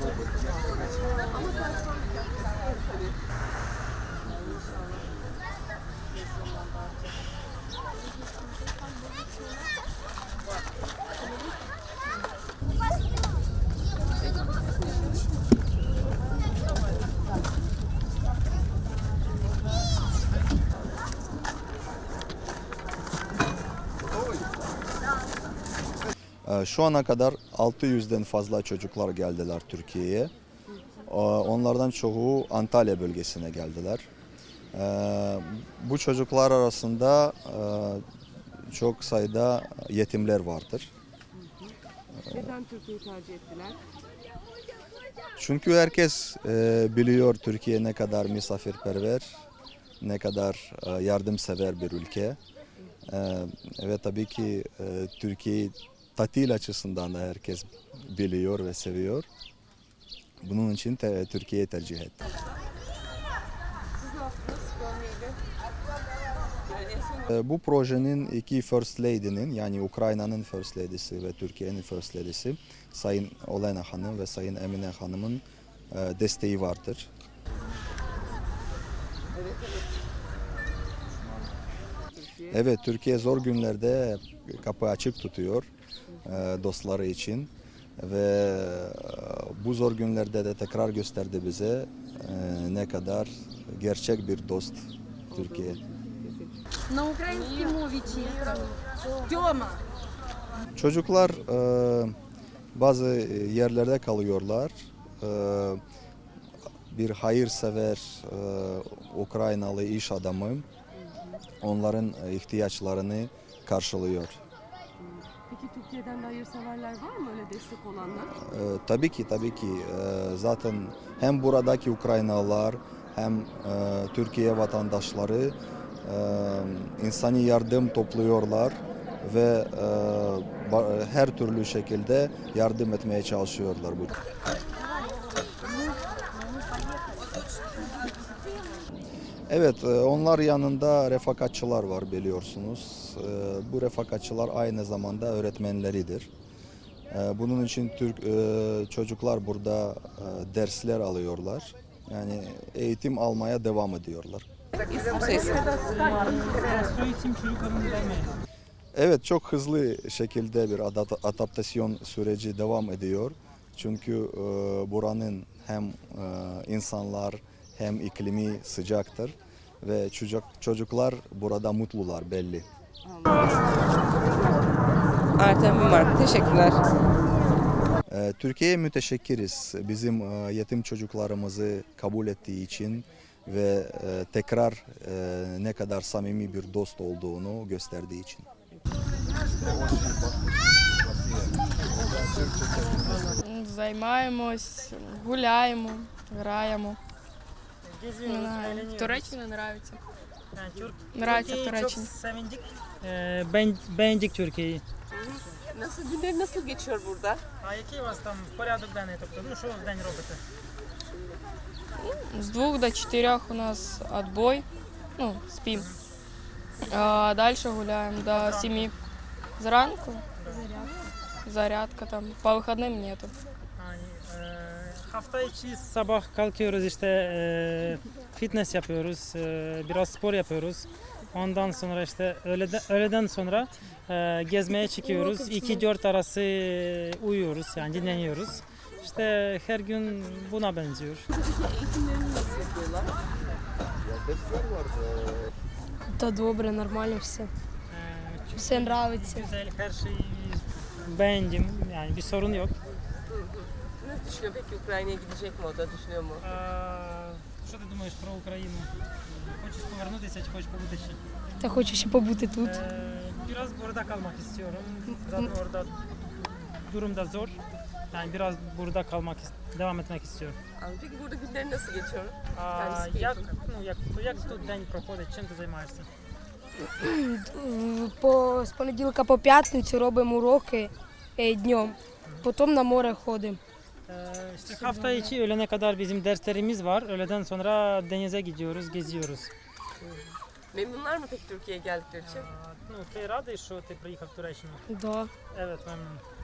Thank you. Ee, Şu ana kadar 600'den fazla çocuklar geldiler Türkiye'ye. Ee, Onlardan çoğu Antalya bölgesine geldiler. Ee, Bu çocuklar arasında e, çok sayıda yetimler vardır. Neden Türkiye'yi tercih ettiler? Çünkü herkes e, biliyor Türkiye ne kadar misafirperver, ne kadar e, yardımsever bir ülke. Ve tabii ki Türkiye'yi tatil açısından da herkes biliyor ve seviyor. Bunun için te- Türkiye'yi tercih etti. Siz ne yaptınız gömleğiyle? Yani en son E, Bu projenin iki First Lady'nin yani Ukrayna'nın First Lady'si ve Türkiye'nin First Lady'si Sayın Olena Hanım ve Sayın Emine Hanım'ın e, desteği vardır. Türkiye. Evet Türkiye zor günlerde kapı açık tutuyor e, dostları için ve e, bu zor günlerde de tekrar gösterdi bize e, ne kadar gerçek bir dost Türkiye. На українській мові чисто. Тьома. Çocuklar e, bazı yerlerde kalıyorlar. E, bir hayırsever e, Ukraynalı iş adamı onların ihtiyaçlarını karşılıyor. Peki Türkiye'den de hayırseverler var mı öyle destek olanlar? Ee, tabii ki tabii ki Ee, zaten hem buradaki Ukraynalılar hem e, Türkiye vatandaşları e, insani yardım topluyorlar ve e, ba- her türlü şekilde yardım etmeye çalışıyorlar bu. Evet, e, onlar yanında refakatçılar var biliyorsunuz. E, Bu refakatçılar aynı zamanda öğretmenleridir. E, Bunun için Türk çocuklar burada dersler alıyorlar. Yani eğitim almaya devam ediyorlar. Evet çok hızlı şekilde bir adap- adaptasyon süreci devam ediyor. Çünkü buranın hem insanlar hem iklimi sıcaktır ve çocuk çocuklar burada mutlular belli. Artem Mark. Teşekkürler. E, Türkiye'ye müteşekkiriz bizim e, yetim çocuklarımızı kabul ettiği için ve e, tekrar e, ne kadar samimi bir dost olduğunu gösterdiği için. Займаємось, гуляємо, граємо. Не Geziyoruz, знаю. В eğleniyoruz. Туреччині нравиться. Yani Türk, Nравится в Türkiye'yi çok Туреччині. sevindik. Ee, ben, beğendik Türkiye'yi. Nasıl günleri nasıl geçiyor burada? А який у вас там порядок денний? Тобто, ну що ви в день робите? С двух до четырех у нас отбой. Ну, спим. А дальше гуляем до семи. Зранку. Зарядка там. По выходным нету. Yani, e, hafta içi sabah kalkıyoruz işte e, fitness yapıyoruz, e, biraz spor yapıyoruz. Ondan sonra işte öğleden, öğleden sonra e, gezmeye çıkıyoruz. 2-4 arası uyuyoruz yani dinleniyoruz. İşte her gün buna benziyor. Eğitimlerini nasıl yapıyorlar? Та добре, нормально все. E, Все нравиться. güzel her şeyi beğendim yani bir sorun yok. Ne düşünüyor peki Ukrayna'ya gidecek mi o da düşünüyor mu? А, Що ти думаєш про Україну? Хочеш повернутися чи хочеш побути ще? Та хочу ще побути тут. Ee, biraz burada kalmak istiyorum. Zaten orada durum da zor. Yani biraz burada kalmak, is- devam etmek istiyorum. Anladım. Peki burada günleri nasıl geçiyor? А, Kendisi як, keyifli. ну, як, як тут день проходить, чим ти займаєшся? М, По, з понеділка по п'ятницю робимо уроки е, днем. Потім на море ходимо. Ee, işte hafta içi öğlene kadar bizim derslerimiz var. Öğleden sonra denize gidiyoruz, geziyoruz. Memnunlar mı peki Türkiye'ye geldikleri için? А, ну, ти радий, що ти приїхав в Туреччину? Да. Evet, memnun.